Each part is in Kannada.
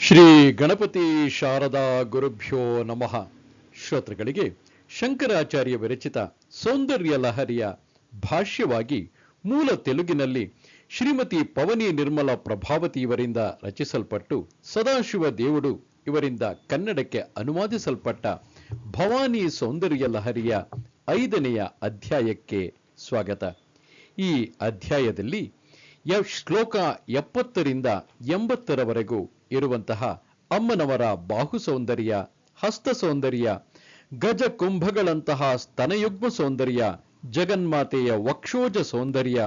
ಶ್ರೀ ಗಣಪತಿ ಶಾರದಾ ಗುರುಭ್ಯೋ ನಮಃ. ಶ್ರೋತೃಗಳಿಗೆ ಶಂಕರಾಚಾರ್ಯ ವಿರಚಿತ ಸೌಂದರ್ಯ ಲಹರಿಯ ಭಾಷ್ಯವಾಗಿ ಮೂಲ ತೆಲುಗಿನಲ್ಲಿ ಶ್ರೀಮತಿ ಪವನಿ ನಿರ್ಮಲ ಪ್ರಭಾವತಿ ಇವರಿಂದ ರಚಿಸಲ್ಪಟ್ಟು ಸದಾಶಿವ ದೇವುಡು ಇವರಿಂದ ಕನ್ನಡಕ್ಕೆ ಅನುವಾದಿಸಲ್ಪಟ್ಟ ಭವಾನಿ ಸೌಂದರ್ಯ ಲಹರಿಯ ಐದನೆಯ ಅಧ್ಯಾಯಕ್ಕೆ ಸ್ವಾಗತ. ಈ ಅಧ್ಯಾಯದಲ್ಲಿ ಯ- ಶ್ಲೋಕ ಎಪ್ಪತ್ತರಿಂದ ಎಂಬತ್ತರವರೆಗೂ ಇರುವಂತಹ ಅಮ್ಮನವರ ಬಾಹು ಸೌಂದರ್ಯ ಹಸ್ತ ಸೌಂದರ್ಯ, ಗಜ ಕುಂಭಗಳಂತಹ ಸ್ತನಯುಗ್ಮ ಸೌಂದರ್ಯ, ಜಗನ್ಮಾತೆಯ ವಕ್ಷೋಜ ಸೌಂದರ್ಯ,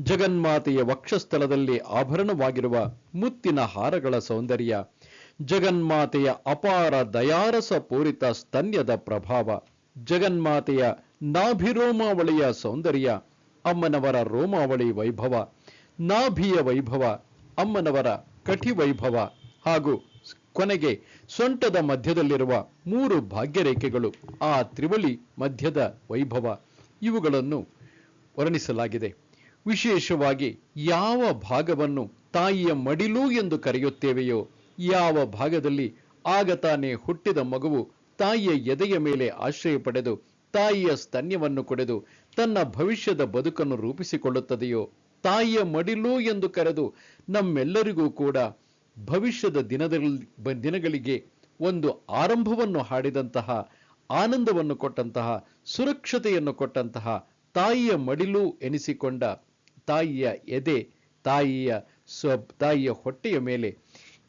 ಜಗನ್ಮಾತೆಯ ವಕ್ಷಸ್ಥಳದಲ್ಲಿ ಆಭರಣವಾಗಿರುವ ಮುತ್ತಿನ ಹಾರಗಳ ಸೌಂದರ್ಯ, ಜಗನ್ಮಾತೆಯ ಅಪಾರ ದಯಾರಸ ಪೂರಿತ ಸ್ತನ್ಯದ ಪ್ರಭಾವ, ಜಗನ್ಮಾತೆಯ ನಾಭಿರೋಮಾವಳಿಯ ಸೌಂದರ್ಯ, ಅಮ್ಮನವರ ರೋಮಾವಳಿ ವೈಭವ, ನಾಭಿಯ ವೈಭವ, ಅಮ್ಮನವರ ಕಠಿ ವೈಭವ ಹಾಗೂ ಕೊನೆಗೆ ಸೊಂಟದ ಮಧ್ಯದಲ್ಲಿರುವ ಮೂರು ಭಾಗ್ಯರೇಖೆಗಳು, ಆ ತ್ರಿವಳಿ ಮಧ್ಯದ ವೈಭವ. ಇವುಗಳನ್ನು ವರ್ಣಿಸಲಾಗಿದೆ. ವಿಶೇಷವಾಗಿ ಯಾವ ಭಾಗವನ್ನು ತಾಯಿಯ ಮಡಿಲು ಎಂದು ಕರೆಯುತ್ತೇವೆಯೋ, ಯಾವ ಭಾಗದಲ್ಲಿ ಆಗ ತಾನೇ ಹುಟ್ಟಿದ ಮಗುವು ತಾಯಿಯ ಎದೆಯ ಮೇಲೆ ಆಶ್ರಯ ಪಡೆದು ತಾಯಿಯ ಸ್ತನ್ಯವನ್ನು ಕೊಡೆದು ತನ್ನ ಭವಿಷ್ಯದ ಬದುಕನ್ನು ರೂಪಿಸಿಕೊಳ್ಳುತ್ತದೆಯೋ, ತಾಯಿಯ ಮಡಿಲು ಎಂದು ಕರೆದು ನಮ್ಮೆಲ್ಲರಿಗೂ ಕೂಡ ಭವಿಷ್ಯದ ದಿನದಲ್ಲಿ ದಿನಗಳಿಗೆ ಒಂದು ಆರಂಭವನ್ನು ಹಾಡಿದಂತಹ, ಆನಂದವನ್ನು ಕೊಟ್ಟಂತಹ, ಸುರಕ್ಷತೆಯನ್ನು ಕೊಟ್ಟಂತಹ ತಾಯಿಯ ಮಡಿಲು ಎನಿಸಿಕೊಂಡ ತಾಯಿಯ ಎದೆ, ತಾಯಿಯ ಸ್ವ ತಾಯಿಯ ಹೊಟ್ಟೆಯ ಮೇಲೆ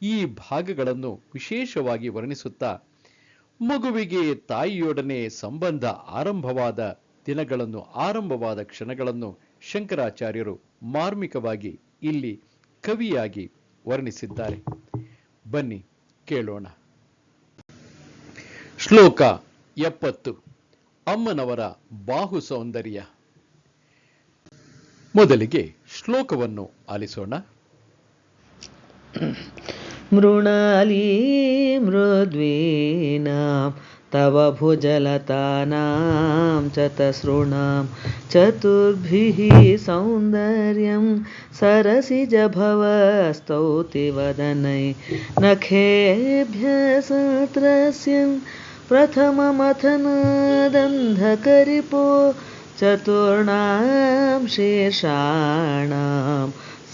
ಈ ಭಾಗಗಳನ್ನು ವಿಶೇಷವಾಗಿ ವರ್ಣಿಸುತ್ತಾ, ಮಗುವಿಗೆ ತಾಯಿಯೊಡನೆ ಸಂಬಂಧ ಆರಂಭವಾದ ದಿನಗಳನ್ನು, ಆರಂಭವಾದ ಕ್ಷಣಗಳನ್ನು ಶಂಕರಾಚಾರ್ಯರು ಮಾರ್ಮಿಕವಾಗಿ ಇಲ್ಲಿ ಕವಿಯಾಗಿ ವರ್ಣಿಸಿದ್ದಾರೆ. ಬನ್ನಿ ಕೇಳೋಣ. ಶ್ಲೋಕ ಎಪ್ಪತ್ತು. ಅಮ್ಮನವರ ಬಾಹು ಸೌಂದರ್ಯ. ಮೊದಲಿಗೆ ಶ್ಲೋಕವನ್ನು ಆಲಿಸೋಣ. ಮೃಣಾಲಿ ಮೃದ್ವೇನ तव भुजलतानां चतसृणां चतुर्भिः सौन्दर्यं सरसिजभवस्तौतिवदनै नखेभ्यः सत्रस्यं प्रथममथनादन्धकरिपो चतुर्णां शीर्षाणां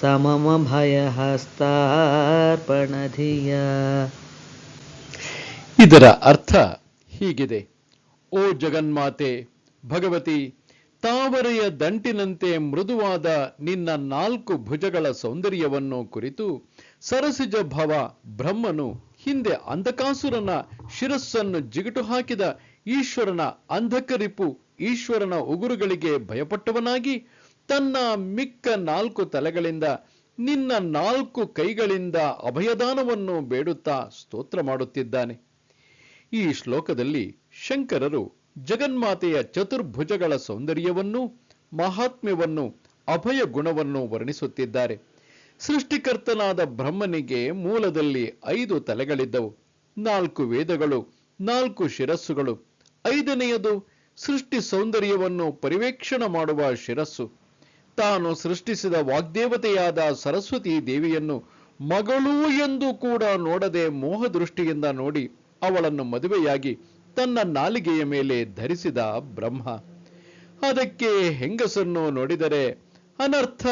ಸಮಮಭಯಹಸ್ತಾರ್ಪಣಧಿಯ ಇದರ ಅರ್ಥ ಹೀಗಿದೆ. ಓ ಜಗನ್ಮಾತೆ, ಭಗವತಿ, ತಾವರೆಯ ದಂಟಿನಂತೆ ಮೃದುವಾದ ನಿನ್ನ ನಾಲ್ಕು ಭುಜಗಳ ಸೌಂದರ್ಯವನ್ನು ಕುರಿತು ಸರಸಿಜ ಭವ ಬ್ರಹ್ಮನು ಹಿಂದೆ ಅಂಧಕಾಸುರನ ಶಿರಸ್ಸನ್ನು ಜಿಗುಟು ಹಾಕಿದ ಈಶ್ವರನ ಅಂಧಕರಿಪು ಈಶ್ವರನ ಉಗುರುಗಳಿಗೆ ಭಯಪಟ್ಟವನಾಗಿ ತನ್ನ ಮಿಕ್ಕ ನಾಲ್ಕು ತಲೆಗಳಿಂದ ನಿನ್ನ ನಾಲ್ಕು ಕೈಗಳಿಂದ ಅಭಯದಾನವನ್ನು ಬೇಡುತ್ತಾ ಸ್ತೋತ್ರ ಮಾಡುತ್ತಿದ್ದಾನೆ. ಈ ಶ್ಲೋಕದಲ್ಲಿ ಶಂಕರರು ಜಗನ್ಮಾತೆಯ ಚತುರ್ಭುಜಗಳ ಸೌಂದರ್ಯವನ್ನು, ಮಹಾತ್ಮ್ಯವನ್ನು, ಅಭಯ ಗುಣವನ್ನು ವರ್ಣಿಸುತ್ತಿದ್ದಾರೆ. ಸೃಷ್ಟಿಕರ್ತನಾದ ಬ್ರಹ್ಮನಿಗೆ ಮೂಲದಲ್ಲಿ ಐದು ತಲೆಗಳಿದ್ದವು. ನಾಲ್ಕು ವೇದಗಳು, ನಾಲ್ಕು ಶಿರಸ್ಸುಗಳು. ಐದನೆಯದು ಸೃಷ್ಟಿ ಸೌಂದರ್ಯವನ್ನು ಪರಿವೇಕ್ಷಣ ಮಾಡುವ ಶಿರಸ್ಸು. ತಾನು ಸೃಷ್ಟಿಸಿದ ವಾಗ್ದೇವತೆಯಾದ ಸರಸ್ವತಿ ದೇವಿಯನ್ನು ಮಗಳು ಎಂದು ಕೂಡ ನೋಡದೆ ಮೋಹದೃಷ್ಟಿಯಿಂದ ನೋಡಿ ಅವಳನ್ನು ಮದುವೆಯಾಗಿ ತನ್ನ ನಾಲಿಗೆಯ ಮೇಲೆ ಧರಿಸಿದ ಬ್ರಹ್ಮ. ಅದಕ್ಕೆ ಹೆಂಗಸನ್ನು ನೋಡಿದರೆ ಅನರ್ಥ,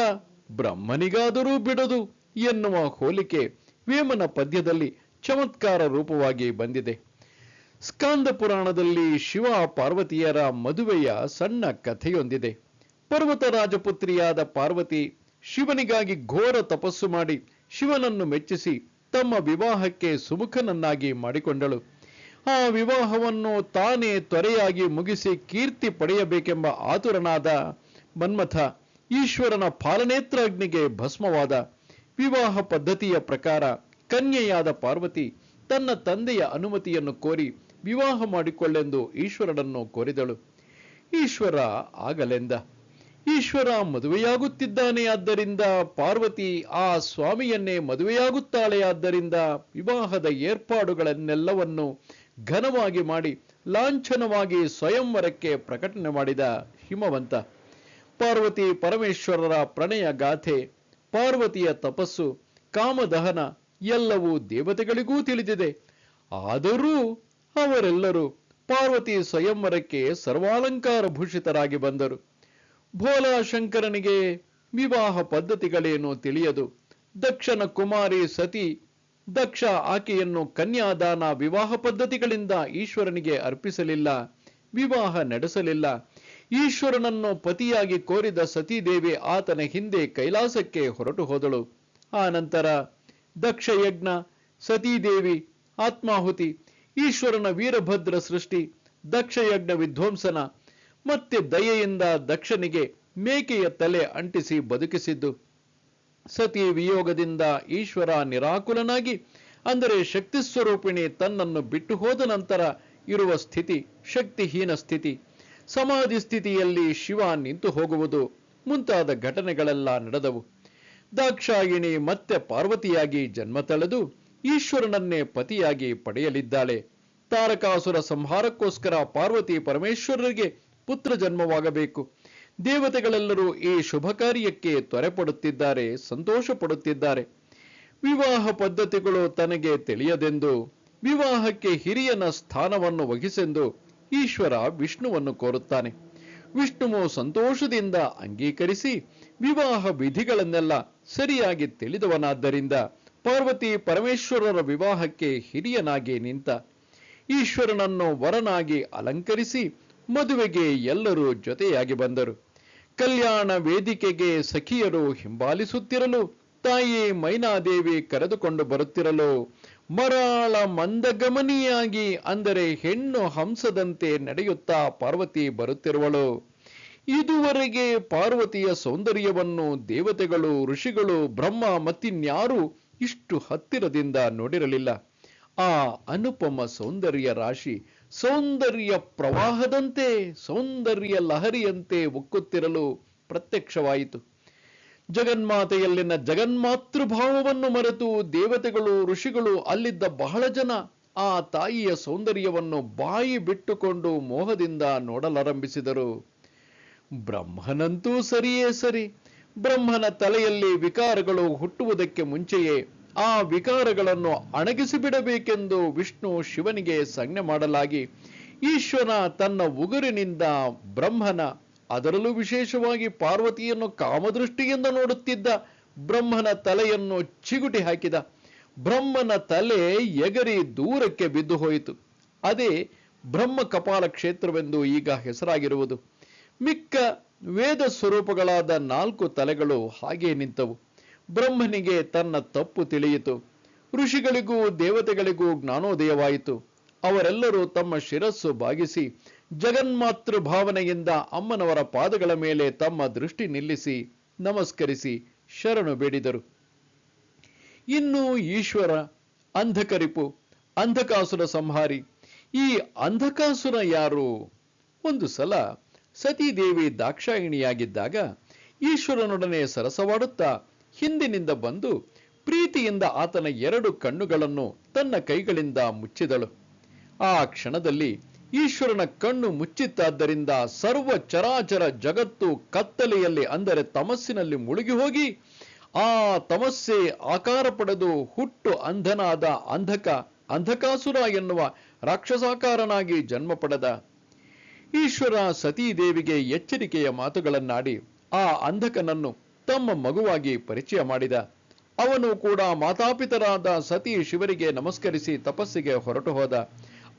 ಬ್ರಹ್ಮನಿಗಾದರೂ ಬಿಡದು ಎನ್ನುವ ಹೋಲಿಕೆ ವೇಮನ ಪದ್ಯದಲ್ಲಿ ಚಮತ್ಕಾರ ರೂಪವಾಗಿ ಬಂದಿದೆ. ಸ್ಕಾಂದ ಪುರಾಣದಲ್ಲಿ ಶಿವ ಪಾರ್ವತಿಯರ ಮದುವೆಯ ಸಣ್ಣ ಕಥೆಯೊಂದಿದೆ. ಪರ್ವತ ರಾಜಪುತ್ರಿಯಾದ ಪಾರ್ವತಿ ಶಿವನಿಗಾಗಿ ಘೋರ ತಪಸ್ಸು ಮಾಡಿ ಶಿವನನ್ನು ಮೆಚ್ಚಿಸಿ ತಮ್ಮ ವಿವಾಹಕ್ಕೆ ಸುಮುಖನನ್ನಾಗಿ ಮಾಡಿಕೊಂಡಳು. ಆ ವಿವಾಹವನ್ನು ತಾನೇ ತ್ವರೆಯಾಗಿ ಮುಗಿಸಿ ಕೀರ್ತಿ ಪಡೆಯಬೇಕೆಂಬ ಆತುರನಾದ ಮನ್ಮಥ ಈಶ್ವರನ ಪಾಲನೇತ್ರಾಗ್ನಿಗೆ ಭಸ್ಮವಾದ ವಿವಾಹ ಪದ್ಧತಿಯ ಪ್ರಕಾರ ಕನ್ಯೆಯಾದ ಪಾರ್ವತಿ ತನ್ನ ತಂದೆಯ ಅನುಮತಿಯನ್ನು ಕೋರಿ ವಿವಾಹ ಮಾಡಿಕೊಳ್ಳೆಂದು ಈಶ್ವರನನ್ನು ಕೋರಿದಳು. ಈಶ್ವರ ಆಗಲೆಂದ. ಈಶ್ವರ ಮದುವೆಯಾಗುತ್ತಿದ್ದಾನೆ. ಆದ್ದರಿಂದ ಪಾರ್ವತಿ ಆ ಸ್ವಾಮಿಯನ್ನೇ ಮದುವೆಯಾಗುತ್ತಾಳೆ. ಆದ್ದರಿಂದ ವಿವಾಹದ ಏರ್ಪಾಡುಗಳನ್ನೆಲ್ಲವನ್ನು ಘನವಾಗಿ ಮಾಡಿ, ಲಾಂಛನವಾಗಿ ಸ್ವಯಂವರಕ್ಕೆ ಪ್ರಕಟಣೆ ಮಾಡಿದ ಹಿಮವಂತ. ಪಾರ್ವತಿ ಪರಮೇಶ್ವರರ ಪ್ರಣಯ ಗಾಥೆ, ಪಾರ್ವತಿಯ ತಪಸ್ಸು, ಕಾಮದಹನ ಎಲ್ಲವೂ ದೇವತೆಗಳಿಗೂ ತಿಳಿದಿದೆ. ಆದರೂ ಅವರೆಲ್ಲರೂ ಪಾರ್ವತಿ ಸ್ವಯಂವರಕ್ಕೆ ಸರ್ವಾಲಂಕಾರ ಭೂಷಿತರಾಗಿ ಬಂದರು. ಭೋಲಾ ಶಂಕರನಿಗೆ ವಿವಾಹ ಪದ್ಧತಿಗಳೇನು ತಿಳಿಯದು. ದಕ್ಷನ ಕುಮಾರಿ ಸತಿ ದಕ್ಷ ಆಕೆಯನ್ನು ಕನ್ಯಾದಾನ ವಿವಾಹ ಪದ್ಧತಿಗಳಿಂದ ಈಶ್ವರನಿಗೆ ಅರ್ಪಿಸಲಿಲ್ಲ. ವಿವಾಹ ನಡೆಸಲಿಲ್ಲ. ಈಶ್ವರನನ್ನು ಪತಿಯಾಗಿ ಕೋರಿದ ಸತೀದೇವಿ ಆತನ ಹಿಂದೆ ಕೈಲಾಸಕ್ಕೆ ಹೊರಟು ಹೋದಳು. ಆ ನಂತರ ದಕ್ಷ ಯಜ್ಞ, ಸತೀದೇವಿ, ಆತ್ಮಾಹುತಿ, ಈಶ್ವರನ ವೀರಭದ್ರ ಸೃಷ್ಟಿ, ದಕ್ಷ ಯಜ್ಞ ವಿಧ್ವಂಸನ ಮತ್ತೆ ದಯೆಯಿಂದ ದಕ್ಷನಿಗೆ ಮೇಕೆಯ ತಲೆ ಅಂಟಿಸಿ ಬದುಕಿಸಿದ್ದು. ಸತಿ ವಿಯೋಗದಿಂದ ಈಶ್ವರ ನಿರಾಕುಲನಾಗಿ, ಅಂದರೆ ಶಕ್ತಿ ಸ್ವರೂಪಿಣಿ ತನ್ನನ್ನು ಬಿಟ್ಟು ಹೋದ ನಂತರ ಇರುವ ಸ್ಥಿತಿ ಶಕ್ತಿಹೀನ ಸ್ಥಿತಿ. ಸಮಾಧಿ ಸ್ಥಿತಿಯಲ್ಲಿ ಶಿವ ನಿಂತು ಹೋಗುವುದು, ಮುಂತಾದ ಘಟನೆಗಳೆಲ್ಲ ನಡೆದವು. ದಾಕ್ಷಾಯಿಣಿ ಮತ್ತೆ ಪಾರ್ವತಿಯಾಗಿ ಜನ್ಮ ತಳೆದು ಈಶ್ವರನನ್ನೇ ಪತಿಯಾಗಿ ಪಡೆಯಲಿದ್ದಾಳೆ. ತಾರಕಾಸುರ ಸಂಹಾರಕ್ಕೋಸ್ಕರ ಪಾರ್ವತಿ ಪರಮೇಶ್ವರರಿಗೆ ಪುತ್ರ ಜನ್ಮವಾಗಬೇಕು ದೇವತೆಗಳೆಲ್ಲರೂ ಈ ಶುಭ ಕಾರ್ಯಕ್ಕೆ ತ್ವರೆಪಡುತ್ತಿದ್ದಾರೆ ಸಂತೋಷ ಪಡುತ್ತಿದ್ದಾರೆ ವಿವಾಹ ಪದ್ಧತಿಗಳು ತನಗೆ ತಿಳಿಯದೆಂದು, ವಿವಾಹಕ್ಕೆ ಹಿರಿಯನ ಸ್ಥಾನವನ್ನು ವಹಿಸೆಂದು ಈಶ್ವರ ವಿಷ್ಣುವನ್ನು ಕೋರುತ್ತಾನೆ. ವಿಷ್ಣುವು ಸಂತೋಷದಿಂದ ಅಂಗೀಕರಿಸಿ ವಿವಾಹ ವಿಧಿಗಳನ್ನೆಲ್ಲ ಸರಿಯಾಗಿ ತಿಳಿದವನಾದ್ದರಿಂದ ಪಾರ್ವತಿ ಪರಮೇಶ್ವರರ ವಿವಾಹಕ್ಕೆ ಹಿರಿಯನಾಗಿ ನಿಂತ, ಈಶ್ವರನನ್ನು ವರನಾಗಿ ಅಲಂಕರಿಸಿ ಮದುವೆಗೆ ಎಲ್ಲರೂ ಜೊತೆಯಾಗಿ ಬಂದರು. ಕಲ್ಯಾಣ ವೇದಿಕೆಗೆ ಸಖಿಯರು ಹಿಂಬಾಲಿಸುತ್ತಿರಲು, ತಾಯಿ ಮೈನಾದೇವಿ ಕರೆದುಕೊಂಡು ಬರುತ್ತಿರಲು, ಮರಾಳ ಮಂದಗಮನಿಯಾಗಿ, ಅಂದರೆ ಹೆಣ್ಣು ಹಂಸದಂತೆ ನಡೆಯುತ್ತಾ ಪಾರ್ವತಿ ಬರುತ್ತಿರುವಳು. ಇದುವರೆಗೆ ಪಾರ್ವತಿಯ ಸೌಂದರ್ಯವನ್ನು ದೇವತೆಗಳು, ಋಷಿಗಳು, ಬ್ರಹ್ಮ ಮತ್ತಿನ್ಯಾರು ಇಷ್ಟು ಹತ್ತಿರದಿಂದ ನೋಡಿರಲಿಲ್ಲ. ಆ ಅನುಪಮ ಸೌಂದರ್ಯ ರಾಶಿ ಸೌಂದರ್ಯ ಪ್ರವಾಹದಂತೆ, ಸೌಂದರ್ಯ ಲಹರಿಯಂತೆ ಉಕ್ಕುತ್ತಿರಲು ಪ್ರತ್ಯಕ್ಷವಾಯಿತು. ಜಗನ್ಮಾತೆಯಲ್ಲಿನ ಜಗನ್ಮಾತೃಭಾವವನ್ನು ಮರೆತು ದೇವತೆಗಳು, ಋಷಿಗಳು ಅಲ್ಲಿದ್ದ ಬಹಳ ಜನ ಆ ತಾಯಿಯ ಸೌಂದರ್ಯವನ್ನು ಬಾಯಿ ಬಿಟ್ಟುಕೊಂಡು ಮೋಹದಿಂದ ನೋಡಲಾರಂಭಿಸಿದರು. ಬ್ರಹ್ಮನಂತೂ ಸರಿಯೇ ಸರಿ. ಬ್ರಹ್ಮನ ತಲೆಯಲ್ಲಿ ವಿಕಾರಗಳು ಹುಟ್ಟುವುದಕ್ಕೆ ಮುಂಚೆಯೇ ಆ ವಿಕಾರಗಳನ್ನು ಅಣಗಿಸಿಬಿಡಬೇಕೆಂದು ವಿಷ್ಣು ಶಿವನಿಗೆ ಸಂಜ್ಞೆ ಮಾಡಲಾಗಿ ಈಶ್ವರ ತನ್ನ ಉಗುರಿನಿಂದ ಬ್ರಹ್ಮನ, ಅದರಲ್ಲೂ ವಿಶೇಷವಾಗಿ ಪಾರ್ವತಿಯನ್ನು ಕಾಮದೃಷ್ಟಿಯಿಂದ ನೋಡುತ್ತಿದ್ದ ಬ್ರಹ್ಮನ ತಲೆಯನ್ನು ಚಿಗುಟಿ ಹಾಕಿದ. ಬ್ರಹ್ಮನ ತಲೆ ಎಗರಿ ದೂರಕ್ಕೆ ಬಿದ್ದು ಹೋಯಿತು. ಅದೇ ಬ್ರಹ್ಮ ಕಪಾಲ ಕ್ಷೇತ್ರವೆಂದು ಈಗ ಹೆಸರಾಗಿರುವುದು. ಮಿಕ್ಕ ವೇದ ಸ್ವರೂಪಗಳಾದ ನಾಲ್ಕು ತಲೆಗಳು ಹಾಗೆ ನಿಂತವು. ಬ್ರಹ್ಮನಿಗೆ ತನ್ನ ತಪ್ಪು ತಿಳಿಯಿತು. ಋಷಿಗಳಿಗೂ ದೇವತೆಗಳಿಗೂ ಜ್ಞಾನೋದಯವಾಯಿತು. ಅವರೆಲ್ಲರೂ ತಮ್ಮ ಶಿರಸ್ಸು ಬಾಗಿಸಿ, ಜಗನ್ಮಾತೃ ಭಾವನೆಯಿಂದ ಅಮ್ಮನವರ ಪಾದಗಳ ಮೇಲೆ ತಮ್ಮ ದೃಷ್ಟಿ ನಿಲ್ಲಿಸಿ, ನಮಸ್ಕರಿಸಿ ಶರಣು ಬೇಡಿದರು. ಇನ್ನು ಈಶ್ವರ, ಅಂಧಕರಿಪು, ಅಂಧಕಾಸುರ ಸಂಹಾರಿ. ಈ ಅಂಧಕಾಸುರ ಯಾರು? ಒಂದು ಸಲ ಸತೀದೇವಿ ದಾಕ್ಷಾಯಿಣಿಯಾಗಿದ್ದಾಗ ಈಶ್ವರನೊಡನೆ ಸರಸವಾಡುತ್ತಾ ಹಿಂದಿನಿಂದ ಬಂದು ಪ್ರೀತಿಯಿಂದ ಆತನ ಎರಡು ಕಣ್ಣುಗಳನ್ನು ತನ್ನ ಕೈಗಳಿಂದ ಮುಚ್ಚಿದಳು. ಆ ಕ್ಷಣದಲ್ಲಿ ಈಶ್ವರನ ಕಣ್ಣು ಮುಚ್ಚಿತ್ತಾದ್ದರಿಂದ ಸರ್ವ ಚರಾಚರ ಜಗತ್ತು ಕತ್ತಲೆಯಲ್ಲಿ ಅಂದರೆ ತಮಸ್ಸಿನಲ್ಲಿ ಮುಳುಗಿ ಹೋಗಿ ಆ ತಮಸ್ಸೆ ಆಕಾರ ಪಡೆದು ಹುಟ್ಟು ಅಂಧನಾದ ಅಂಧಕ ಅಂಧಕಾಸುರ ಎನ್ನುವ ರಾಕ್ಷಸಾಕಾರನಾಗಿ ಜನ್ಮ ಪಡೆದ. ಈಶ್ವರ ಸತೀದೇವಿಗೆ ಎಚ್ಚರಿಕೆಯ ಮಾತುಗಳನ್ನಾಡಿ ಆ ಅಂಧಕನನ್ನು ತಮ್ಮ ಮಗುವಾಗಿ ಪರಿಚಯ ಮಾಡಿದ. ಅವನು ಕೂಡ ಮಾತಾಪಿತರಾದ ಸತಿ ಶಿವರಿಗೆ ನಮಸ್ಕರಿಸಿ ತಪಸ್ಸಿಗೆ ಹೊರಟು ಹೋದ.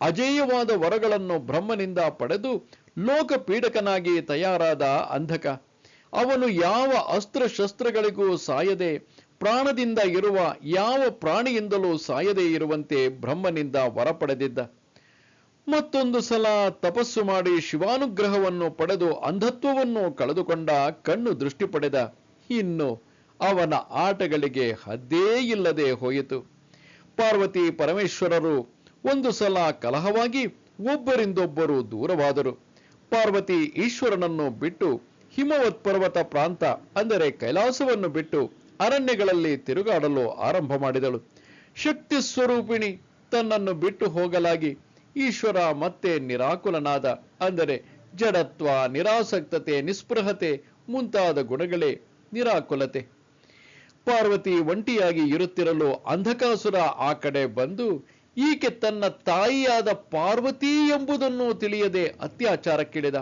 ಅಜೇಯವಾದ ವರಗಳನ್ನು ಬ್ರಹ್ಮನಿಂದ ಪಡೆದು ಲೋಕ ಪೀಡಕನಾಗಿ ತಯಾರಾದ ಅಂಧಕ. ಅವನು ಯಾವ ಅಸ್ತ್ರಶಸ್ತ್ರಗಳಿಗೂ ಸಾಯದೆ, ಪ್ರಾಣದಿಂದ ಇರುವ ಯಾವ ಪ್ರಾಣಿಯಿಂದಲೂ ಸಾಯದೇ ಇರುವಂತೆ ಬ್ರಹ್ಮನಿಂದ ವರ ಪಡೆದಿದ್ದ ಮತ್ತೊಂದು ಸಲ ತಪಸ್ಸು ಮಾಡಿ ಶಿವಾನುಗ್ರಹವನ್ನು ಪಡೆದು ಅಂಧತ್ವವನ್ನು ಕಳೆದುಕೊಂಡ ಕಣ್ಣು ದೃಷ್ಟಿ ಪಡೆದ ಇನ್ನು ಅವನ ಆಟಗಳಿಗೆ ಹದ್ದೇ ಇಲ್ಲದೆ ಹೋಯಿತು. ಪಾರ್ವತಿ ಪರಮೇಶ್ವರರು ಒಂದು ಸಲ ಕಲಹವಾಗಿ ಒಬ್ಬರಿಂದೊಬ್ಬರು ದೂರವಾದರು. ಪಾರ್ವತಿ ಈಶ್ವರನನ್ನು ಬಿಟ್ಟು ಹಿಮವತ್ ಪರ್ವತ ಪ್ರಾಂತ, ಅಂದರೆ ಕೈಲಾಸವನ್ನು ಬಿಟ್ಟು ಅರಣ್ಯಗಳಲ್ಲಿ ತಿರುಗಾಡಲು ಆರಂಭ ಮಾಡಿದಳು. ಶಕ್ತಿ ಸ್ವರೂಪಿಣಿ ತನ್ನನ್ನು ಬಿಟ್ಟು ಹೋಗಲಾಗಿ ಈಶ್ವರ ಮತ್ತೆ ನಿರಾಕುಲನಾದ, ಅಂದರೆ ಜಡತ್ವ, ನಿರಾಸಕ್ತತೆ, ನಿಸ್ಪೃಹತೆ ಮುಂತಾದ ಗುಣಗಳೇ ನಿರಾಕುಲತೆ. ಪಾರ್ವತಿ ಒಂಟಿಯಾಗಿ ಇರುತ್ತಿರಲು ಅಂಧಕಾಸುರ ಆ ಕಡೆ ಬಂದು, ಈಕೆ ತನ್ನ ತಾಯಿಯಾದ ಪಾರ್ವತಿ ಎಂಬುದನ್ನು ತಿಳಿಯದೆ ಅತ್ಯಾಚಾರಕ್ಕಿಳಿದ.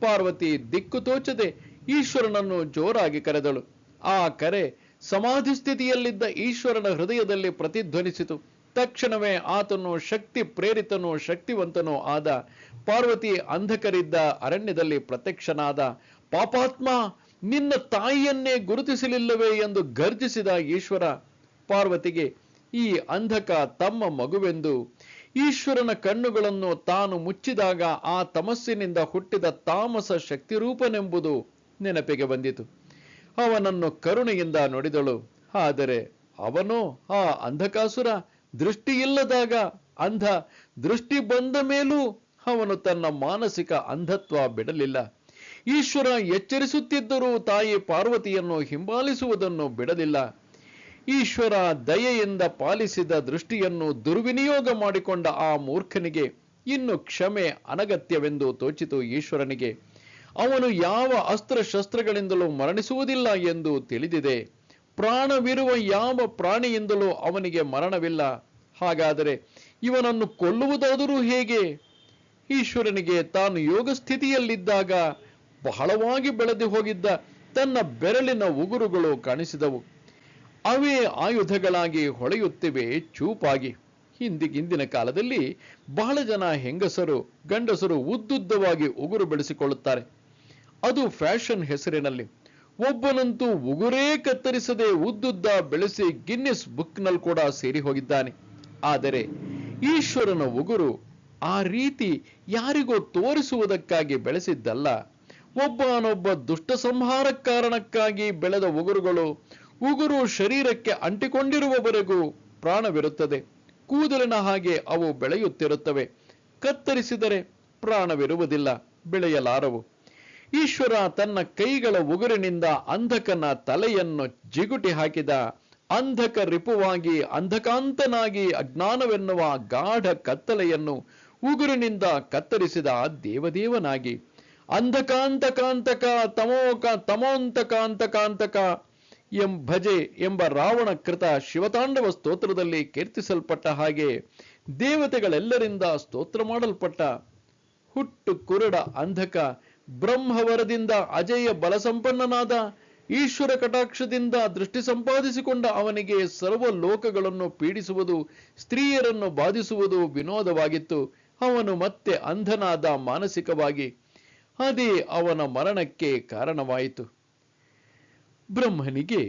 ಪಾರ್ವತಿ ದಿಕ್ಕು ತೋಚದೆ ಈಶ್ವರನನ್ನು ಜೋರಾಗಿ ಕರೆದಳು. ಆ ಕರೆ ಸಮಾಧಿ ಸ್ಥಿತಿಯಲ್ಲಿದ್ದ ಈಶ್ವರನ ಹೃದಯದಲ್ಲಿ ಪ್ರತಿಧ್ವನಿಸಿತು. ತಕ್ಷಣವೇ ಆತನು ಶಕ್ತಿ ಪ್ರೇರಿತನೂ ಶಕ್ತಿವಂತನೂ ಆದ ಪಾರ್ವತಿ ಅಂಧಕರಿದ್ದ ಅರಣ್ಯದಲ್ಲಿ ಪ್ರತ್ಯಕ್ಷನಾದ, ಪಾಪಾತ್ಮ ನಿನ್ನ ತಾಯಿಯನ್ನೇ ಗುರುತಿಸಲಿಲ್ಲವೇ ಎಂದು ಗರ್ಜಿಸಿದ ಈಶ್ವರ ಪಾರ್ವತಿಗೆ, ಈ ಅಂಧಕ ತಮ್ಮ ಮಗುವೆಂದು ಈಶ್ವರನ ಕಣ್ಣುಗಳನ್ನು ತಾನು ಮುಚ್ಚಿದಾಗ ಆ ತಮಸ್ಸಿನಿಂದ ಹುಟ್ಟಿದ ತಾಮಸ ಶಕ್ತಿರೂಪನೆಂಬುದು ನೆನಪಿಗೆ ಬಂದಿತು. ಅವನನ್ನು ಕರುಣೆಯಿಂದ ನೋಡಿದಳು. ಆದರೆ ಅವನೋ ಆ ಅಂಧಕಾಸುರ ದೃಷ್ಟಿಯಿಲ್ಲದಾಗ ಅಂಧ ದೃಷ್ಟಿ ಬಂದ ಮೇಲೂ ಅವನು ತನ್ನ ಮಾನಸಿಕ ಅಂಧತ್ವ ಬಿಡಲಿಲ್ಲ. ಈಶ್ವರ ಎಚ್ಚರಿಸುತ್ತಿದ್ದರೂ ತಾಯಿ ಪಾರ್ವತಿಯನ್ನು ಹಿಂಬಾಲಿಸುವುದನ್ನು ಬಿಡಲಿಲ್ಲ. ಈಶ್ವರ ದಯೆಯಿಂದ ಪಾಲಿಸಿದ ದೃಷ್ಟಿಯನ್ನು ದುರ್ವಿನಿಯೋಗ ಮಾಡಿಕೊಂಡ ಆ ಮೂರ್ಖನಿಗೆ ಇನ್ನು ಕ್ಷಮೆ ಅನಗತ್ಯವೆಂದು ತೋಚಿತು ಈಶ್ವರನಿಗೆ. ಅವನು ಯಾವ ಅಸ್ತ್ರಶಸ್ತ್ರಗಳಿಂದಲೂ ಮರಣಿಸುವುದಿಲ್ಲ ಎಂದು ತಿಳಿದಿದೆ. ಪ್ರಾಣವಿರುವ ಯಾವ ಪ್ರಾಣಿಯಿಂದಲೂ ಅವನಿಗೆ ಮರಣವಿಲ್ಲ. ಹಾಗಾದರೆ ಇವನನ್ನು ಕೊಲ್ಲುವುದಾದರೂ ಹೇಗೆ? ಈಶ್ವರನಿಗೆ ತಾನು ಯೋಗ ಸ್ಥಿತಿಯಲ್ಲಿದ್ದಾಗ ಬಹಳವಾಗಿ ಬೆಳೆದು ಹೋಗಿದ್ದ ತನ್ನ ಬೆರಳಿನ ಉಗುರುಗಳು ಕಾಣಿಸಿದವು. ಅವೇ ಆಯುಧಗಳಾಗಿ ಹೊಳೆಯುತ್ತಿವೆ ಚೂಪಾಗಿ. ಹಿಂದಿಗಿಂದಿನ ಕಾಲದಲ್ಲಿ ಬಹಳ ಜನ ಹೆಂಗಸರು, ಗಂಡಸರು ಉದ್ದುದ್ದವಾಗಿ ಉಗುರು ಬೆಳೆಸಿಕೊಳ್ಳುತ್ತಾರೆ. ಅದು ಫ್ಯಾಷನ್ ಹೆಸರಿನಲ್ಲಿ. ಒಬ್ಬನಂತೂ ಉಗುರೇ ಕತ್ತರಿಸದೆ ಉದ್ದುದ್ದ ಬೆಳೆಸಿ ಗಿನ್ನಿಸ್ ಬುಕ್ನಲ್ಲಿ ಕೂಡ ಸೇರಿ ಹೋಗಿದ್ದಾನೆ. ಆದರೆ ಈಶ್ವರನ ಉಗುರು ಆ ರೀತಿ ಯಾರಿಗೂ ತೋರಿಸುವುದಕ್ಕಾಗಿ ಬೆಳೆಸಿದ್ದಲ್ಲ. ಒಬ್ಬನೊಬ್ಬ ದುಷ್ಟ ಸಂಹಾರ ಕಾರಣಕ್ಕಾಗಿ ಬೆಳೆದ ಉಗುರುಗಳು ಉಗುರು ಶರೀರಕ್ಕೆ ಅಂಟಿಕೊಂಡಿರುವವರೆಗೂ ಪ್ರಾಣವಿರುತ್ತದೆ. ಕೂದಲಿನ ಹಾಗೆ ಅವು ಬೆಳೆಯುತ್ತಿರುತ್ತವೆ. ಕತ್ತರಿಸಿದರೆ ಪ್ರಾಣವಿರುವುದಿಲ್ಲ, ಬೆಳೆಯಲಾರವು. ಈಶ್ವರ ತನ್ನ ಕೈಗಳ ಉಗುರಿನಿಂದ ಅಂಧಕನ ತಲೆಯನ್ನು ಜಿಗುಟಿ ಹಾಕಿದ, ಅಂಧಕ ರಿಪುವಾಗಿ ಅಂಧಕಾಂತನಾಗಿ ಅಜ್ಞಾನವೆನ್ನುವ ಗಾಢ ಕತ್ತಲೆಯನ್ನು ಉಗುರಿನಿಂದ ಕತ್ತರಿಸಿದ ದೇವದೇವನಾಗಿ ಅಂಧಕಾಂತಕಾಂತಕ ತಮೋಕ ತಮೋಂತಕಾಂತಕಾಂತಕ ಎಂ ಭಜೆ ಎಂಬ ರಾವಣ ಕೃತ ಶಿವತಾಂಡವ ಸ್ತೋತ್ರದಲ್ಲಿ ಕೀರ್ತಿಸಲ್ಪಟ್ಟ ಹಾಗೆ ದೇವತೆಗಳೆಲ್ಲರಿಂದ ಸ್ತೋತ್ರ ಮಾಡಲ್ಪಟ್ಟ ಹುಟ್ಟು ಕುರುಡ ಅಂಧಕ, ಬ್ರಹ್ಮವರದಿಂದ ಅಜೇಯ ಬಲಸಂಪನ್ನನಾದ, ಈಶ್ವರ ಕಟಾಕ್ಷದಿಂದ ದೃಷ್ಟಿ ಸಂಪಾದಿಸಿಕೊಂಡ ಅವನಿಗೆ ಸರ್ವ ಲೋಕಗಳನ್ನು ಪೀಡಿಸುವುದು, ಸ್ತ್ರೀಯರನ್ನು ಬಾಧಿಸುವುದು ವಿನೋದವಾಗಿತ್ತು. ಅವನು ಮತ್ತೆ ಅಂಧನಾದ ಮಾನಸಿಕವಾಗಿ ಅದೇ ಅವನ ಮರಣಕ್ಕೆ ಕಾರಣವಾಯಿತು. ಬ್ರಹ್ಮನಿಗೆ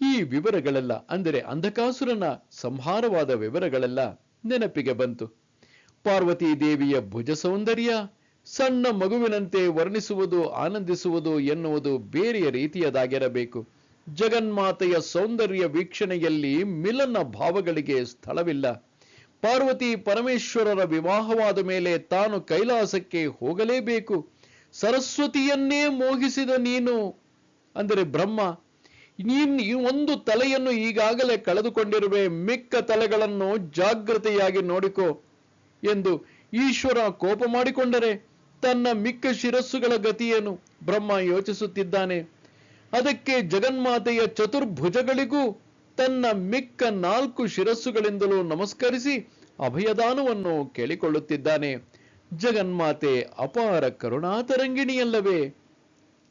ಈ ವಿವರಗಳೆಲ್ಲ, ಅಂದರೆ ಅಂಧಕಾಸುರನ ಸಂಹಾರವಾದ ವಿವರಗಳೆಲ್ಲ ನೆನಪಿಗೆ ಬಂತು. ಪಾರ್ವತಿ ದೇವಿಯ ಭುಜ ಸೌಂದರ್ಯ, ಸಣ್ಣ ಮಗುವಿನಂತೆ ವರ್ಣಿಸುವುದು, ಆನಂದಿಸುವುದು ಎನ್ನುವುದು ಬೇರೆಯ ರೀತಿಯದಾಗಿರಬೇಕು. ಜಗನ್ಮಾತೆಯ ಸೌಂದರ್ಯ ವೀಕ್ಷಣೆಯಲ್ಲಿ ಮಿಲನ ಭಾವಗಳಿಗೆ ಸ್ಥಳವಿಲ್ಲ. ಪಾರ್ವತಿ ಪರಮೇಶ್ವರರ ವಿವಾಹವಾದ ಮೇಲೆ ತಾನು ಕೈಲಾಸಕ್ಕೆ ಹೋಗಲೇಬೇಕು. ಸರಸ್ವತಿಯನ್ನೇ ಮೋಹಿಸಿದ ನೀನು. ಅಂದರೆ ಬ್ರಹ್ಮ, ನೀನ್ ಈ ಒಂದು ತಲೆಯನ್ನು ಈಗಾಗಲೇ ಕಳೆದುಕೊಂಡಿರುವೆ. ಮಿಕ್ಕ ತಲೆಗಳನ್ನು ಜಾಗೃತೆಯಾಗಿ ನೋಡಿಕೋ ಎಂದು ಈಶ್ವರ ಕೋಪ ಮಾಡಿಕೊಂಡರೆ ತನ್ನ ಮಿಕ್ಕ ಶಿರಸ್ಸುಗಳ ಗತಿಯೇನು? ಬ್ರಹ್ಮ ಯೋಚಿಸುತ್ತಿದ್ದಾನೆ. ಅದಕ್ಕೆ ಜಗನ್ಮಾತೆಯ ಚತುರ್ಭುಜಗಳಿಗೂ ತನ್ನ ಮಿಕ್ಕ ನಾಲ್ಕು ಶಿರಸ್ಸುಗಳಿಂದಲೂ ನಮಸ್ಕರಿಸಿ ಅಭಯದಾನವನ್ನು ಕೇಳಿಕೊಳ್ಳುತ್ತಿದ್ದಾನೆ. ಜಗನ್ಮಾತೆ ಅಪಾರ ಕರುಣಾತರಂಗಿಣಿಯಲ್ಲವೇ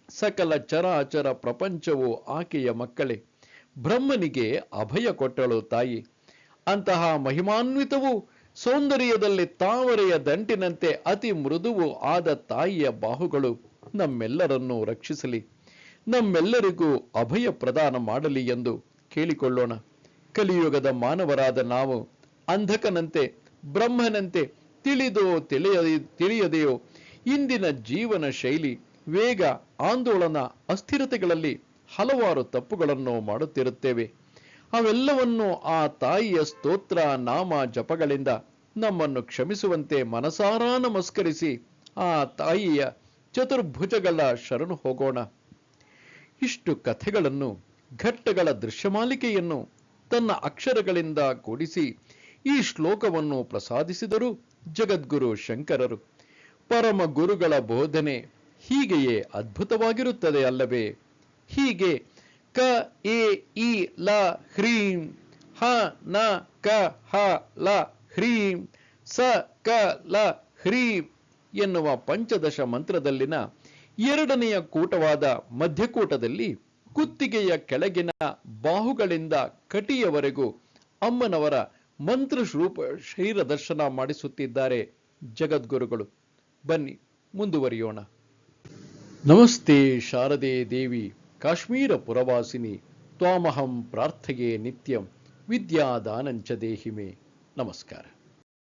ಸಕಲ ಚರಾಚರ ಪ್ರಪಂಚವು ಆಕೆಯ ಮಕ್ಕಳೇ. ಬ್ರಹ್ಮನಿಗೆ ಅಭಯ ಕೊಟ್ಟಳು ತಾಯಿ. ಅಂತಹ ಮಹಿಮಾನ್ವಿತವು ಸೌಂದರ್ಯದಲ್ಲಿ ತಾವರೆಯ ದಂಟಿನಂತೆ ಅತಿ ಮೃದುವು ಆದ ತಾಯಿಯ ಬಾಹುಗಳು ನಮ್ಮೆಲ್ಲರನ್ನು ರಕ್ಷಿಸಲಿ. ನಮ್ಮೆಲ್ಲರಿಗೂ ಅಭಯ ಪ್ರದಾನ ಮಾಡಲಿ ಎಂದು ಕೇಳಿಕೊಳ್ಳೋಣ. ಕಲಿಯುಗದ ಮಾನವರಾದ ನಾವು ಅಂಧಕನಂತೆ, ಬ್ರಹ್ಮನಂತೆ ತಿಳಿದೋ ತಿಳಿಯದೆ, ತಿಳಿಯದೆಯೋ ಇಂದಿನ ಜೀವನ ಶೈಲಿ, ವೇಗ, ಆಂದೋಲನ, ಅಸ್ಥಿರತೆಗಳಲ್ಲಿ ಹಲವಾರು ತಪ್ಪುಗಳನ್ನು ಮಾಡುತ್ತಿರುತ್ತೇವೆ. ಅವೆಲ್ಲವನ್ನು ಆ ತಾಯಿಯ ಸ್ತೋತ್ರ, ನಾಮ, ಜಪಗಳಿಂದ ನಮ್ಮನ್ನು ಕ್ಷಮಿಸುವಂತೆ ಮನಸಾರ ನಮಸ್ಕರಿಸಿ ಆ ತಾಯಿಯ ಚತುರ್ಭುಜಗಳ ಶರಣು ಹೋಗೋಣ. ಇಷ್ಟು ಕಥೆಗಳನ್ನು ಘಟ್ಟಗಳ ದೃಶ್ಯಮಾಲಿಕೆಯನ್ನು ತನ್ನ ಅಕ್ಷರಗಳಿಂದ ಕೂಡಿಸಿ ಈ ಶ್ಲೋಕವನ್ನು ಪ್ರಸಾದಿಸಿದರು ಜಗದ್ಗುರು ಶಂಕರರು. ಪರಮ ಗುರುಗಳ ಬೋಧನೆ ಹೀಗೆಯೇ ಅದ್ಭುತವಾಗಿರುತ್ತದೆ ಅಲ್ಲವೇ? ಹೀಗೆ ಕ, ಎ, ಇ, ಲ, ಹ್ರೀಂ, ಹ, ನ, ಕ, ಹ, ಲ, ಹ್ರೀಂ, ಸ, ಕ, ಲ, ಹ್ರೀಂ ಎನ್ನುವ ಪಂಚದಶ ಮಂತ್ರದಲ್ಲಿನ ಎರಡನೆಯ ಕೂಟವಾದ ಮಧ್ಯಕೂಟದಲ್ಲಿ ಕುತ್ತಿಗೆಯ ಕೆಳಗಿನ ಬಾಹುಗಳಿಂದ ಕಟಿಯವರೆಗೂ ಅಮ್ಮನವರ ಮಂತ್ರಶ್ರೂಪ ಶರೀರ ದರ್ಶನ ಮಾಡಿಸುತ್ತಿದ್ದಾರೆ ಜಗದ್ಗುರುಗಳು. ಬನ್ನಿ, ಮುಂದುವರಿಯೋಣ. ನಮಸ್ತೆ ಶಾರದೆ ದೇವಿ, ಕಾಶ್ಮೀರ ಪುರವಾಸಿನಿ, ತ್ವಾಮಹಂ ಪ್ರಾರ್ಥೆಯೇ ನಿತ್ಯಂ, ವಿದ್ಯಾದಾನಂಚ ದೇಹಿಮೆ. ನಮಸ್ಕಾರ.